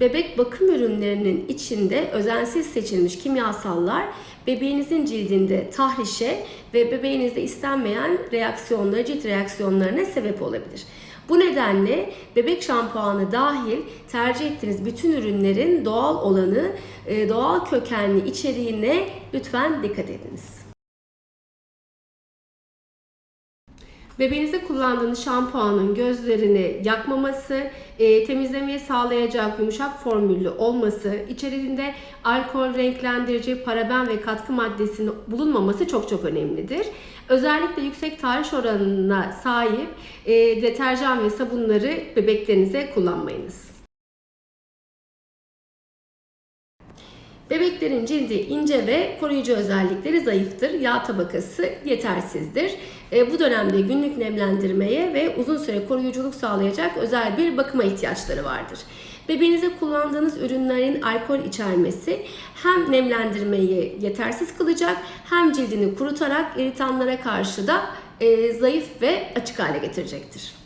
Bebek bakım ürünlerinin içinde özensiz seçilmiş kimyasallar bebeğinizin cildinde tahrişe ve bebeğinizde istenmeyen reaksiyonlara, cilt reaksiyonlarına sebep olabilir. Bu nedenle bebek şampuanı dahil tercih ettiğiniz bütün ürünlerin doğal olanı, e, doğal kökenli içeriğine lütfen dikkat ediniz. Bebeğinizde kullandığınız şampuanın gözlerini yakmaması, e, temizlemeyi sağlayacak yumuşak formüllü olması, içerisinde alkol, renklendirici, paraben ve katkı maddesinin bulunmaması çok çok önemlidir. Özellikle yüksek tahriş oranına sahip e, deterjan ve sabunları bebeklerinize kullanmayınız. Bebeklerin cildi ince ve koruyucu özellikleri zayıftır. Yağ tabakası yetersizdir. E, bu dönemde günlük nemlendirmeye ve uzun süre koruyuculuk sağlayacak özel bir bakıma ihtiyaçları vardır. Bebeğinize kullandığınız ürünlerin alkol içermesi hem nemlendirmeyi yetersiz kılacak hem cildini kurutarak iritanlara karşı da e, zayıf ve açık hale getirecektir.